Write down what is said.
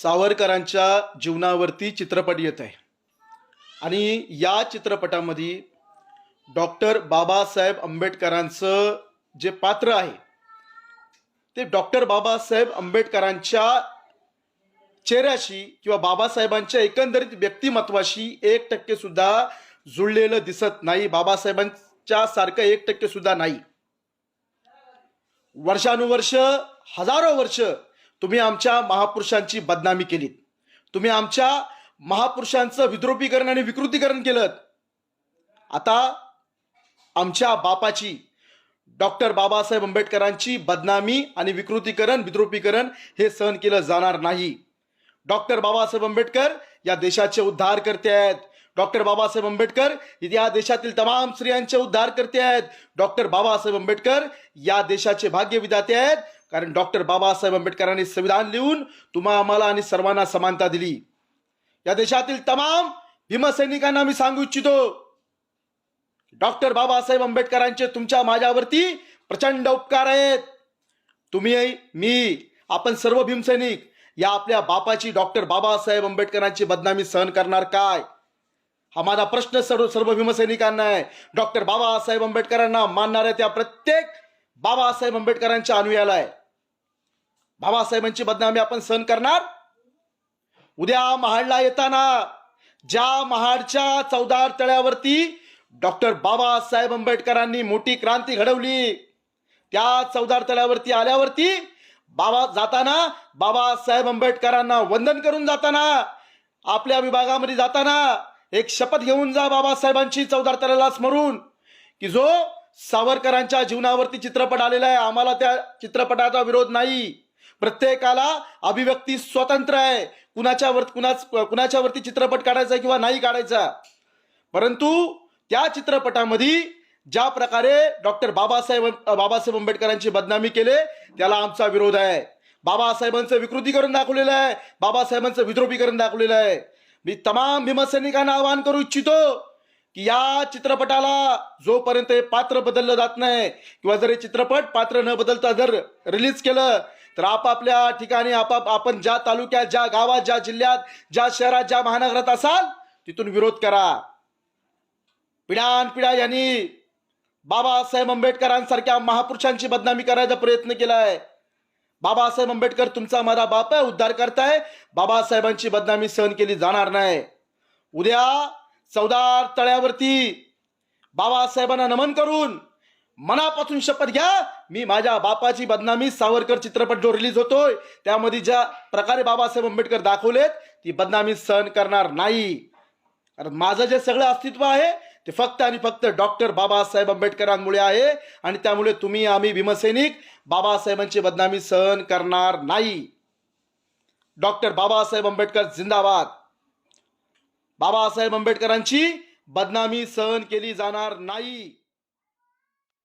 सावरकरांच्या जीवनावरती चित्रपट येत आहे. आणि या चित्रपटामध्ये डॉक्टर बाबासाहेब आंबेडकरांचं जे पात्र आहे ते डॉक्टर बाबासाहेब आंबेडकरांच्या चेहऱ्याशी किंवा बाबासाहेबांच्या एकंदरीत व्यक्तिमत्वाशी एक टक्के सुद्धा जुळलेलं दिसत नाही. बाबासाहेबांच्या सारखं एक टक्के सुद्धा नाही. वर्षानुवर्ष हजारो वर्ष तुम्ही आमच्या महापुरुषांची बदनामी केलीत. तुम्ही आमच्या महापुरुषांचं विद्रोपीकरण आणि विकृतीकरण केलं आता आमच्या बापाची डॉक्टर बाबासाहेब आंबेडकरांची बदनामी आणि विकृतीकरण विद्रोपीकरण हे सहन केलं जाणार नाही. डॉक्टर बाबासाहेब आंबेडकर या देशाचे उद्धार करते आहेत. डॉक्टर बाबासाहेब आंबेडकर या देशातील तमाम स्त्रियांचे उद्धार करते आहेत. डॉक्टर बाबासाहेब आंबेडकर या देशाचे भाग्य विधाते आहेत. कारण डॉक्टर बाबासाहेब आंबेडकरांनी संविधान लिहून तुम्हा आम्हाला आणि सर्वांना समानता दिली. या देशातील तमाम भीमसैनिकांना मी सांगू इच्छितो डॉक्टर बाबासाहेब आंबेडकरांचे तुमच्या माझ्यावरती प्रचंड उपकार आहेत. तुम्ही मी आपण सर्व भीमसैनिक या आपल्या बापाची डॉक्टर बाबासाहेब आंबेडकरांची बदनामी सहन करणार काय? हा माझा प्रश्न सर्व सर्व भीमसैनिकांना आहे. डॉक्टर बाबासाहेब आंबेडकरांना मानणाऱ्या त्या प्रत्येक बाबासाहेब आंबेडकरांच्या अनुयाला आहे. बाबासाहेबांची बदनामी आपण सहन करणार? उद्या महाडला येताना ज्या महाडच्या चौदार तळ्यावरती डॉक्टर बाबासाहेब आंबेडकरांनी मोठी क्रांती घडवली त्या चौदार तळ्यावरती आल्यावरती बाबा जाताना बाबासाहेब आंबेडकरांना वंदन करून जाताना आपल्या विभागामध्ये जाताना एक शपथ घेऊन जा बाबासाहेबांची चौदार तळ्याला स्मरून की जो सावरकरांच्या जीवनावरती चित्रपट आलेला आहे आम्हाला त्या चित्रपटाचा विरोध नाही. प्रत्येकाला अभिव्यक्ती स्वतंत्र आहे. कुणाच्या वर कुणाच कुणाच्यावरती चित्रपट काढायचा किंवा नाही काढायचा. परंतु त्या चित्रपटामध्ये ज्या प्रकारे डॉक्टर बाबासाहेब बाबासाहेब आंबेडकरांची बदनामी केले त्याला आमचा विरोध आहे. बाबासाहेबांचं विकृतीकरण दाखवलेलं आहे. बाबासाहेबांचं विद्रोपीकरण दाखवलेलं आहे. मी तमाम भीमसैनिकांना आवाहन करू इच्छितो की या चित्रपटाला जोपर्यंत हे पात्र बदललं जात नाही किंवा जर हे चित्रपट पात्र न बदलता जर रिलीज केलं तर आपापल्या ठिकाणी आपाप आपण ज्या तालुक्यात ज्या गावात ज्या जिल्ह्यात ज्या शहरात ज्या महानगरात असाल तिथून विरोध करा. पिढ्यानपिढ्या यांनी बाबासाहेब आंबेडकरांसारख्या महापुरुषांची बदनामी करायचा प्रयत्न केलाय. बाबासाहेब आंबेडकर तुमचा माझा बाप आहे उद्धार करताय. बाबासाहेबांची बदनामी सहन केली जाणार नाही. उद्या चौदार तळ्यावरती बाबासाहेबांना नमन करून मनापासून शपथ घ्या. मी माझ्या बापाची बदनामी सावरकर चित्रपट जो रिलीज होतोय त्यामध्ये ज्या प्रकारे बाबासाहेब आंबेडकर दाखवलेत ती बदनामी सहन करणार नाही. कारण माझं जे सगळं अस्तित्व आहे ते फक्त आणि फक्त डॉक्टर बाबासाहेब आंबेडकरांमुळे आहे आणि त्यामुळे तुम्ही आम्ही भीमसैनिक बाबासाहेबांची बदनामी सहन करणार नाही. डॉक्टर बाबासाहेब आंबेडकर जिंदाबाद. बाबासाहेब आंबेडकरांची बदनामी सहन केली जाणार नाही.